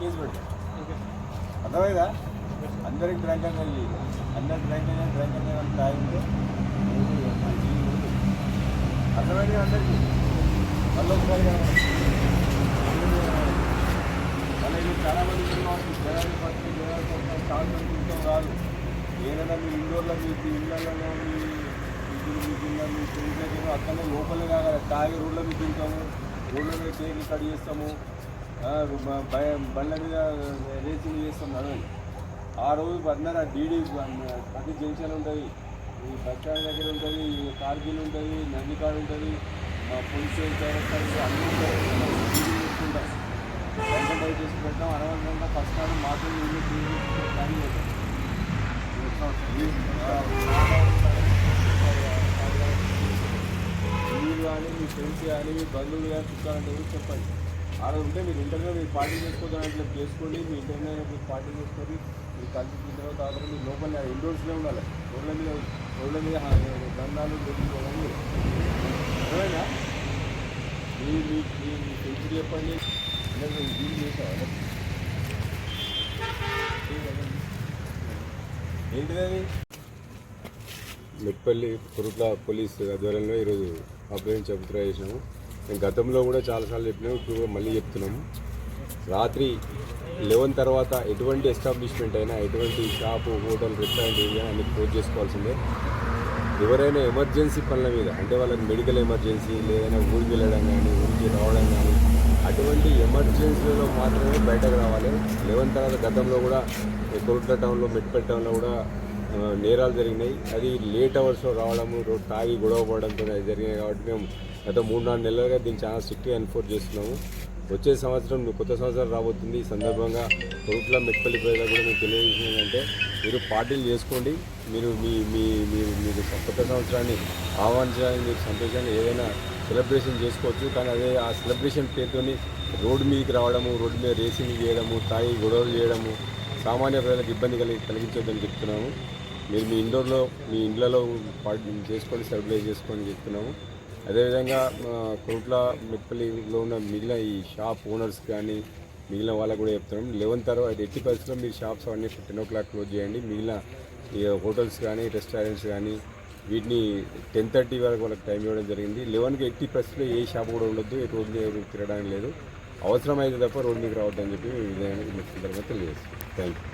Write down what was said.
Case పెడతాం అర్థమైందా? అందరికి డ్రంక్ అని వెళ్ళి అందరికి డ్రంక్ అని డ్రంక్ అని వాళ్ళు తాగితే అర్థమైంది అందరికీ? మళ్ళీ ఒకసారి ఇది చాలా మంది. జనాలు పట్టుకుని జనాలు పట్టుకుని చాలా ఉంటాం కాదు ఏదైనా మీ ఇండోర్లో మీ ఇళ్ళలో మీ ఇంటిని మీ కింద మీ చెరువులకి అక్కడనే లోపలే కాగల తాగి రోడ్ల మీద తింటాము. రోడ్ల మీద కేకులు కట్ చేస్తాము. బండ్ల మీద రేసింగ్ చేస్తున్నారు. ఆ రోజు పడినారు ఆ డీడీ ప్రతి జంక్షన్ ఉంటుంది. ఈ బస్ స్టాండ్ దగ్గర ఉంటుంది కార్గిల్ ఉంటుంది నందికాడ్ ఉంటుంది మా పోలీస్ డైరెక్టర్ అన్నీ ఉంటాయి. డీడీ చేసుకుంటాం చేసి పెట్టాం అనవసరంగా ఫస్ట్ నాడు మాత్రం ఇల్లు ప్లాన్ మీరు కానీ మీ ఫ్రెండ్స్ కానీ మీ బంధువులు కానీ చుట్టాలంటే చెప్పండి. ఆడ ఉంటే మీరు ఇంటర్వ్యూ మీరు పార్టీ చేసుకోవడానికి చేసుకోండి మీ ఇంటర్వ్యూ మీరు పార్టీ చేసుకొని మీరు కలిసి తిన్న తర్వాత ఆధారం మీరు లోపల ఇండోర్స్లో ఉండాలి. రోడ్ల మీద రోడ్ల మీద దండాలు పెట్టుకోవాలి ఎవరైనా మీ మీ మీ మీ ఫ్రెండ్స్ చెప్పండి. అందరూ డీల్ చేసావా ఏంటిది మెట్పల్లి కురుట్ల పోలీస్ ఆధ్వర్యంలో ఈరోజు ఆపరేషన్ చెబుతున్నా చేసినాము. మేము గతంలో కూడా చాలాసార్లు చెప్పినాము ఇప్పుడు కూడా మళ్ళీ చెప్తున్నాము రాత్రి లెవెన్ తర్వాత ఎటువంటి ఎస్టాబ్లిష్మెంట్ అయినా ఎటువంటి షాపు హోటల్ రెస్టారెంట్ ఏరియా అన్ని క్లోజ్ చేసుకోవాల్సిందే. ఎవరైనా ఎమర్జెన్సీ పనుల మీద అంటే వాళ్ళకి మెడికల్ ఎమర్జెన్సీ లేదైనా ఊరికి వెళ్ళడం కానీ ఊరికి రావడం కానీ అటువంటి ఎమర్జెన్సీలో మాత్రమే బయటకు రావాలి. లెవెన్ తర్వాత గతంలో కూడా ఈ కొరుట్ల టౌన్లో మెట్పల్లి టౌన్లో కూడా నేరాలు జరిగినాయి. అది లేట్ అవర్స్లో రావడము రోడ్ తాగి గొడవ పడడంతో అది జరిగినాయి కాబట్టి మేము గత మూడు నాలుగు నెలలుగా దీన్ని చాలా స్ట్రిక్ట్గా ఎన్ఫోర్స్ చేస్తున్నాము. వచ్చే సంవత్సరం కొత్త సంవత్సరం రాబోతుంది. ఈ సందర్భంగా కొరుట్ల మెట్పల్లి ప్రజలకు కూడా మేము తెలియజేసింది ఏంటంటే మీరు పార్టీలు చేసుకోండి. మీరు మీ మీ మీరు మీరు కొత్త సంవత్సరాన్ని ఆహ్వానించడానికి మీరు సంతోషాన్ని ఏదైనా సెలబ్రేషన్ చేసుకోవచ్చు. కానీ అదే ఆ సెలబ్రేషన్ పేరుతోని రోడ్డు మీదకి రావడము రోడ్డు మీద రేసింగ్ చేయడము తాగి గొడవలు చేయడము సామాన్య ప్రజలకు ఇబ్బంది కలిగి కలిగించొద్దని చెప్తున్నాము. మీరు మీ ఇండోర్లో మీ ఇండ్లలో చేసుకొని స్టెబిలైజ్ చేసుకొని చెప్తున్నాము. అదేవిధంగా మా మెప్పలిలో ఉన్న మిగిలిన ఈ షాప్ ఓనర్స్ కానీ మిగిలిన వాళ్ళకు కూడా చెప్తున్నాం లెవెన్ తర్వాత ఎట్టి పరిస్థితుల్లో మీరు షాప్స్ అవన్నీ టెన్ ఓ క్లాక్ క్లోజ్ చేయండి. మిగిలిన ఈ హోటల్స్ కానీ రెస్టారెంట్స్ కానీ వీటిని టెన్ థర్టీ వరకు వాళ్ళకి టైం ఇవ్వడం జరిగింది. లెవెన్కి ఎట్టి పరిస్థితుల్లో ఏ షాప్ కూడా ఉండొద్దు. ఏ రోడ్డు తిరగడానికి లేదు. అవసరమైతే తప్ప రోడ్డు మీకు రావద్దని చెప్పి ఈ విధంగా ఈ సందర్భంగా తెలియజేస్తాం థ్యాంక్ యూ